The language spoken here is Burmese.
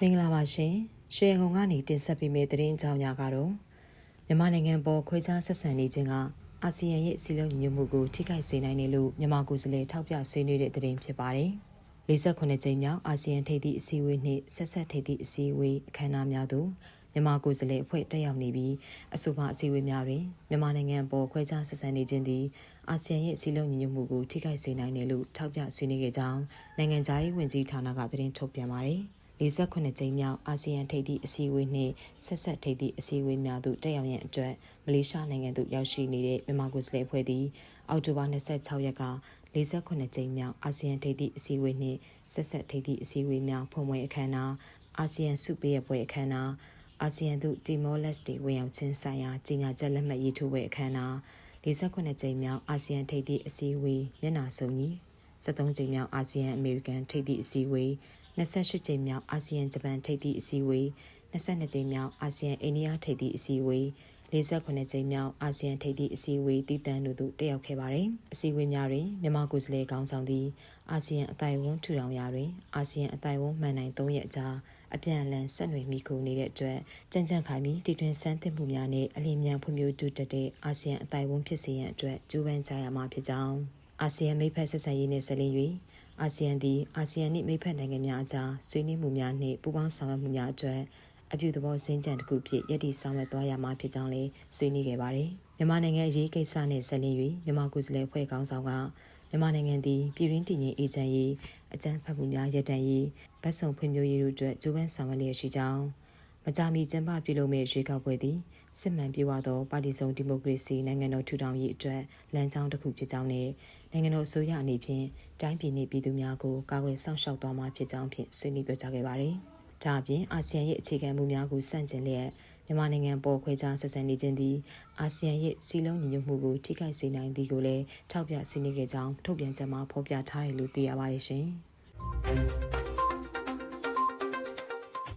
မင်္ဂလာပါရှင်ရွှေကုံကနေတင်ဆက်ပေးမယ့်သတင်းအကြောင်းများကတော့မြန်မာနိုင်ငံပေါ်ခွဲခြားဆက်ဆံနေခြင်းကအာဆီယံရဲ့စီလုံးညီညွတ်မှုကိုထိခိုက်စေနိုင်တယ်လို့မြန်မာကိုယ်စားလှယ်ထောက်ပြဆွေးနွေးတဲ့သတင်းဖြစ်ပါတယ်48ကြိမ်မြောက်အာဆီယံထိပ်သီးအစည်းအဝေးနှင့်ဆက်ဆက်ထိပ်သီးအစည်းအဝေးအခမ်းအနားများသို့မြန်မာကိုယ်စားလှယ်အဖွဲ့တက်ရောက်နေပြီးအဆိုပါအစည်းအဝေးများတွင်မြန်မာနိုင်ငံပေါ်ခွဲခြားဆက်ဆံနေခြင်းသည်အာဆီယံရဲ့စီလုံးညီညွတ်မှုကိုထိခိုက်စေနိုင်တယ်လို့ထောက်ပြဆွေးနွေးခဲ့ကြောင်းနိုင်ငံခြားရေးဝန်ကြီးဌာနကသတင်းထုတ်ပြန်ပါတယ် 48ကြိမ်မြောက်အာဆီယံထိပ်သီးအစည်းအဝေးနှင့်ဆက်ဆက်ထိပ်သီးအစည်းအဝေးများသို့တက်ရောက်ရန်အတွက်မလေးရှားနိုင်ငံသို့ရောက်ရှိနေတဲ့မြန်မာကိုယ်စားလှယ်အဖွဲ့သည်အောက်တိုဘာ26ရက်က48ကြိမ်မြောက်အာဆီယံထိပ်သီးအစည်းအဝေးနှင့်ဆက်ဆက်ထိပ်သီးအစည်းအဝေးများဖွင့်ပွဲအခမ်းအနားအာဆီယံစုပေးရပွဲအခမ်းအနားအာဆီယံသို့တီမောလက်စ်တီဝင်ရောက်ခြင်းဆိုင်ရာကြီးညာချက်လက်မှတ်ရေးထိုးပွဲအခမ်းအနား48ကြိမ်မြောက်အာဆီယံထိပ်သီးအစည်းအဝေးမျက်နှာစုံကြီး73ကြိမ်မြောက်အာဆီယံအမေရိကန်ထိပ်သီးအစည်းအဝေး 28ကြိမ်မြောက်အာဆီယံဂျပန်ထိပ်သီးအစည်းအဝေး22ကြိမ်မြောက်အာဆီယံအိန္ဒိယထိပ်သီးအစည်းအဝေး48ကြိမ်မြောက်အာဆီယံထိပ်သီးအစည်းအဝေးတည်တံ့တို့သို့တက်ရောက်ခဲ့ပါတယ်။အစည်းအဝေးများတွင်မြန်မာကိုယ်စားလှယ်ကောင်းဆောင်သည်အာဆီယံအတိုင်ဝန်းထူထောင်ရာတွင်အာဆီယံအတိုင်ဝန်းမှန်နိုင်3ရက်အကြာအပြန်အလှန်ဆက်နွယ်မိခိုနေတဲ့အတွက်ကြံ့ကြံ့ခိုင်ပြီးတည်တွင်ဆန်းသစ်မှုများနဲ့အလင်းမြန်ဖွံ့ဖြိုးတိုးတက်တဲ့အာဆီယံအတိုင်ဝန်းဖြစ်စေရန်အတွက်ကြိုးပမ်းကြရမှာဖြစ်ကြောင်းအာဆီယံမိဖက်ဆက်ဆံရေးနှင့်ဆက်လင်း၍ အာဆီယံသည်အာဆီယံနှင့်မိဖက်နိုင်ငံများအကြားဆွေးနွေးမှုများနှင့်ပူးပေါင်းဆောင်ရွက်မှုများအတွက်အပြုသဘောစင်းကြံတစ်ခုဖြစ်ရည်တည်ဆောင်ရွက်သွားရမှာဖြစ်ကြောင်းလည်းဆွေးနွေးခဲ့ပါတယ်။မြန်မာနိုင်ငံအရေးကိစ္စနဲ့ဆက်လင်း၍မြန်မာကိုယ်စားလှယ်ဖွဲ့ခေါင်းဆောင်ကမြန်မာနိုင်ငံသည်ပြည်ရင်းတည်ငြိမ်အေဂျင့်ရေးအကြမ်းဖက်မှုများရပ်တန့်ရေးဗတ်စုံဖွံ့ဖြိုးရေးတို့အတွက်ကြိုးပမ်းဆောင်ရွက်လျက်ရှိကြောင်း မကြာမီကျင်းပပြုလုပ်မယ့်ရွေးကောက်ပွဲသည်စစ်မှန်ပြေဝသောပါတီစုံဒီမိုကရေစီနိုင်ငံတော်ထူထောင်ရေးအတွက်လမ်းကြောင်းတစ်ခုဖြစ်ကြောင်းနဲ့နိုင်ငံတော်အစိုးရအနေဖြင့်တိုင်းပြည်နှင့်ပြည်သူများကိုကာကွယ်စောင့်ရှောက်သွားမှာဖြစ်ကြောင်းဖြင့်ဆွေးနွေးပြောကြားခဲ့ပါတယ်။ဒါအပြင်အာဆီယံရဲ့အခြေခံမှုများကိုစန့်ကျင်လျက်မြန်မာနိုင်ငံပေါ်ခွဲခြားဆက်ဆံနေခြင်းသည်အာဆီယံရဲ့စီလုံးညီညွတ်မှုကိုထိခိုက်စေနိုင်သည်ကိုလည်းထောက်ပြဆွေးနွေးခဲ့ကြောင်းထုတ်ပြန်ချက်မှာဖော်ပြထားတယ်လို့သိရပါတယ်ရှင်။